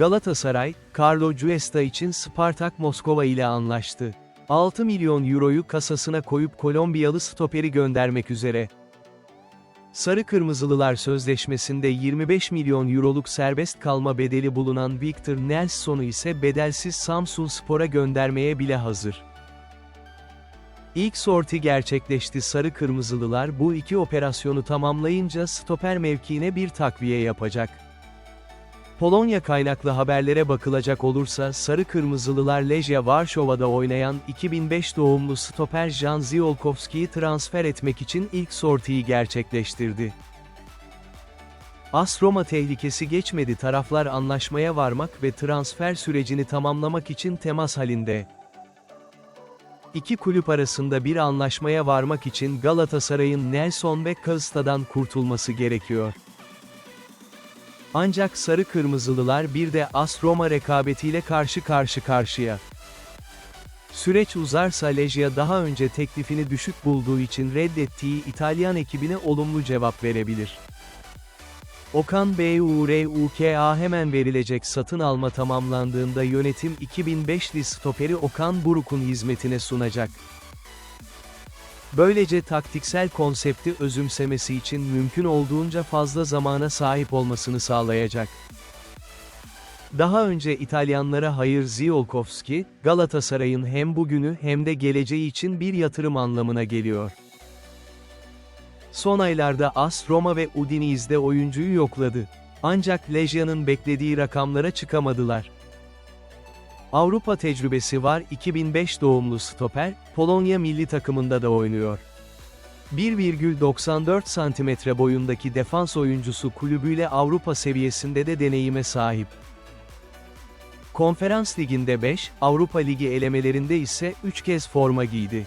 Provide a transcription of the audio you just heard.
Galatasaray, Carlo Cuesta için Spartak Moskova ile anlaştı. 6 milyon euroyu kasasına koyup Kolombiyalı stoperi göndermek üzere. Sarı Kırmızılılar sözleşmesinde 25 milyon euroluk serbest kalma bedeli bulunan Victor Nelson'u ise bedelsiz Samsun Spor'a göndermeye bile hazır. İlk sorti gerçekleşti Sarı Kırmızılılar bu iki operasyonu tamamlayınca stoper mevkiine bir takviye yapacak. Polonya kaynaklı haberlere bakılacak olursa Sarı Kırmızılılar Lejia Varşova'da oynayan 2005 doğumlu stoper Jan Ziolkowski'yi transfer etmek için ilk sortiyi gerçekleştirdi. AS Roma tehlikesi geçmedi taraflar anlaşmaya varmak ve transfer sürecini tamamlamak için temas halinde. İki kulüp arasında bir anlaşmaya varmak için Galatasaray'ın Nelson ve Kağısta'dan kurtulması gerekiyor. Ancak sarı kırmızılılar bir de AS Roma rekabetiyle karşı karşı karşıya. Süreç uzarsa Lejia daha önce teklifini düşük bulduğu için reddettiği İtalyan ekibine olumlu cevap verebilir. Okan BURUKA hemen verilecek satın alma tamamlandığında yönetim 2005'li stoperi Okan Buruk'un hizmetine sunacak. Böylece taktiksel konsepti özümsemesi için mümkün olduğunca fazla zamana sahip olmasını sağlayacak. Daha önce İtalyanlara hayır Ziolkowski, Galatasaray'ın hem bugünü hem de geleceği için bir yatırım anlamına geliyor. Son aylarda AS Roma ve Udinese'de oyuncuyu yokladı. Ancak Legia'nın beklediği rakamlara çıkamadılar. Avrupa tecrübesi var 2005 doğumlu stoper, Polonya milli takımında da oynuyor. 1,94 cm boyundaki defans oyuncusu kulübüyle Avrupa seviyesinde de deneyime sahip. Konferans Ligi'nde 5, Avrupa Ligi elemelerinde ise 3 kez forma giydi.